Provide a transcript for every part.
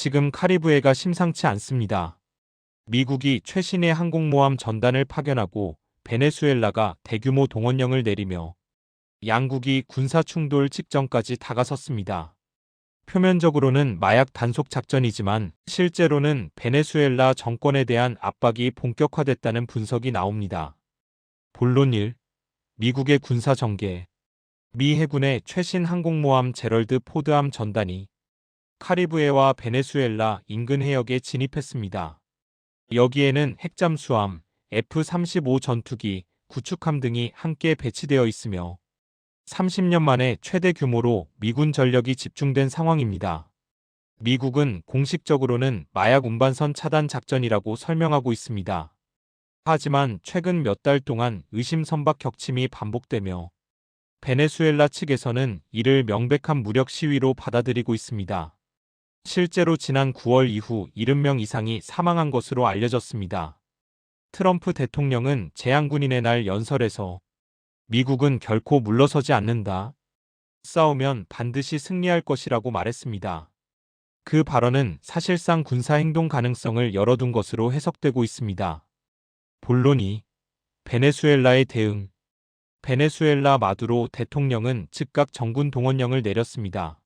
지금 카리브해가 심상치 않습니다. 미국이 최신의 항공모함 전단을 파견하고 베네수엘라가 대규모 동원령을 내리며 양국이 군사 충돌 직전까지 다가섰습니다. 표면적으로는 마약 단속 작전이지만 실제로는 베네수엘라 정권에 대한 압박이 본격화됐다는 분석이 나옵니다. 본론 1. 미국의 군사 전개 미 해군의 최신 항공모함 제럴드 포드함 전단이 카리브해와 베네수엘라 인근 해역에 진입했습니다. 여기에는 핵잠수함, F-35 전투기, 구축함 등이 함께 배치되어 있으며 30년 만에 최대 규모로 미군 전력이 집중된 상황입니다. 미국은 공식적으로는 마약 운반선 차단 작전이라고 설명하고 있습니다. 하지만 최근 몇 달 동안 의심 선박 격침이 반복되며 베네수엘라 측에서는 이를 명백한 무력 시위로 받아들이고 있습니다. 실제로 지난 9월 이후 70명 이상이 사망한 것으로 알려졌습니다. 트럼프 대통령은 재향군인의 날 연설에서 미국은 결코 물러서지 않는다. 싸우면 반드시 승리할 것이라고 말했습니다. 그 발언은 사실상 군사 행동 가능성을 열어둔 것으로 해석되고 있습니다. 본론이 베네수엘라의 대응 베네수엘라 마두로 대통령은 즉각 정군 동원령을 내렸습니다.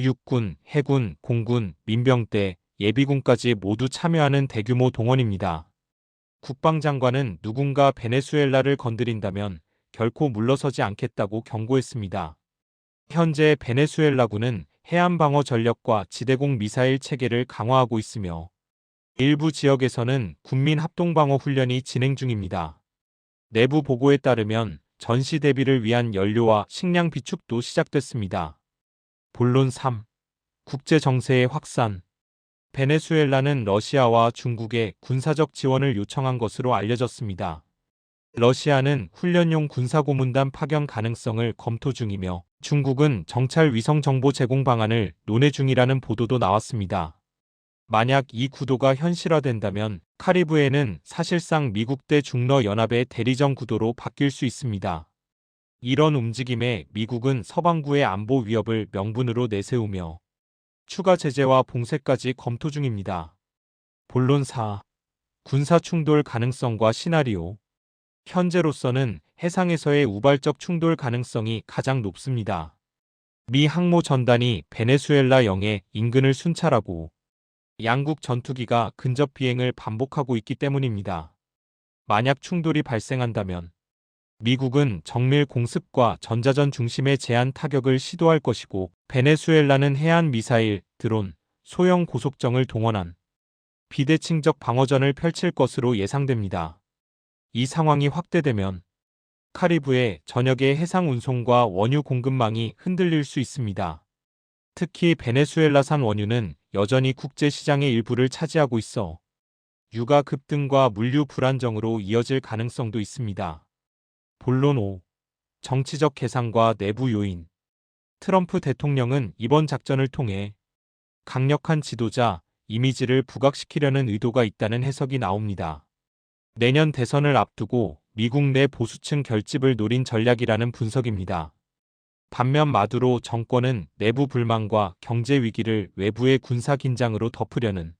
육군, 해군, 공군, 민병대, 예비군까지 모두 참여하는 대규모 동원입니다. 국방장관은 누군가 베네수엘라를 건드린다면 결코 물러서지 않겠다고 경고했습니다. 현재 베네수엘라군은 해안방어 전력과 지대공 미사일 체계를 강화하고 있으며 일부 지역에서는 군민 합동방어 훈련이 진행 중입니다. 내부 보고에 따르면 전시 대비를 위한 연료와 식량 비축도 시작됐습니다. 본론 3. 국제 정세의 확산 베네수엘라는 러시아와 중국에 군사적 지원을 요청한 것으로 알려졌습니다. 러시아는 훈련용 군사고문단 파견 가능성을 검토 중이며 중국은 정찰 위성 정보 제공 방안을 논의 중이라는 보도도 나왔습니다. 만약 이 구도가 현실화된다면 카리브해는 사실상 미국 대 중러 연합의 대리전 구도로 바뀔 수 있습니다. 이런 움직임에 미국은 서방구의 안보 위협을 명분으로 내세우며 추가 제재와 봉쇄까지 검토 중입니다. 본론 4. 군사 충돌 가능성과 시나리오 현재로서는 해상에서의 우발적 충돌 가능성이 가장 높습니다. 미 항모 전단이 베네수엘라 영해 인근을 순찰하고 양국 전투기가 근접 비행을 반복하고 있기 때문입니다. 만약 충돌이 발생한다면 미국은 정밀 공습과 전자전 중심의 제한 타격을 시도할 것이고 베네수엘라는 해안 미사일, 드론, 소형 고속정을 동원한 비대칭적 방어전을 펼칠 것으로 예상됩니다. 이 상황이 확대되면 카리브해 전역의 해상 운송과 원유 공급망이 흔들릴 수 있습니다. 특히 베네수엘라산 원유는 여전히 국제 시장의 일부를 차지하고 있어 유가 급등과 물류 불안정으로 이어질 가능성도 있습니다. 본론 5. 정치적 계산과 내부 요인 트럼프 대통령은 이번 작전을 통해 강력한 지도자, 이미지를 부각시키려는 의도가 있다는 해석이 나옵니다. 내년 대선을 앞두고 미국 내 보수층 결집을 노린 전략이라는 분석입니다. 반면 마두로 정권은 내부 불만과 경제 위기를 외부의 군사 긴장으로 덮으려는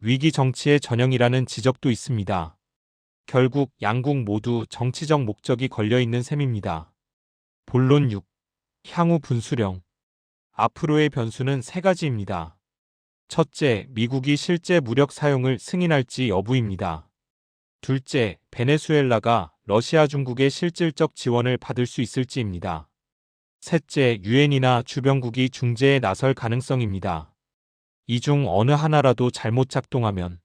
위기 정치의 전형이라는 지적도 있습니다. 결국 양국 모두 정치적 목적이 걸려 있는 셈입니다. 본론 6. 향후 분수령. 앞으로의 변수는 세 가지입니다. 첫째, 미국이 실제 무력 사용을 승인할지 여부입니다. 둘째, 베네수엘라가 러시아 중국의 실질적 지원을 받을 수 있을지입니다. 셋째, 유엔이나 주변국이 중재에 나설 가능성입니다. 이 중 어느 하나라도 잘못 작동하면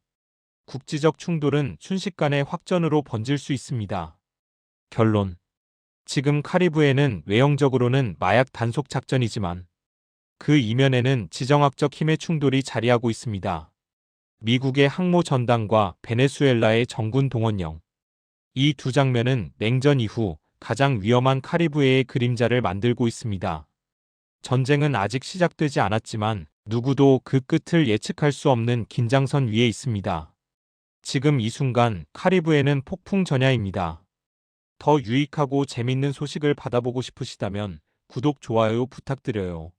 국지적 충돌은 순식간에 확전으로 번질 수 있습니다. 결론. 지금 카리브해는 외형적으로는 마약 단속 작전이지만 그 이면에는 지정학적 힘의 충돌이 자리하고 있습니다. 미국의 항모 전당과 베네수엘라의 정군 동원령. 이 두 장면은 냉전 이후 가장 위험한 카리브해의 그림자를 만들고 있습니다. 전쟁은 아직 시작되지 않았지만 누구도 그 끝을 예측할 수 없는 긴장선 위에 있습니다. 지금 이 순간 카리브해는 폭풍 전야입니다. 더 유익하고 재밌는 소식을 받아보고 싶으시다면 구독, 좋아요 부탁드려요.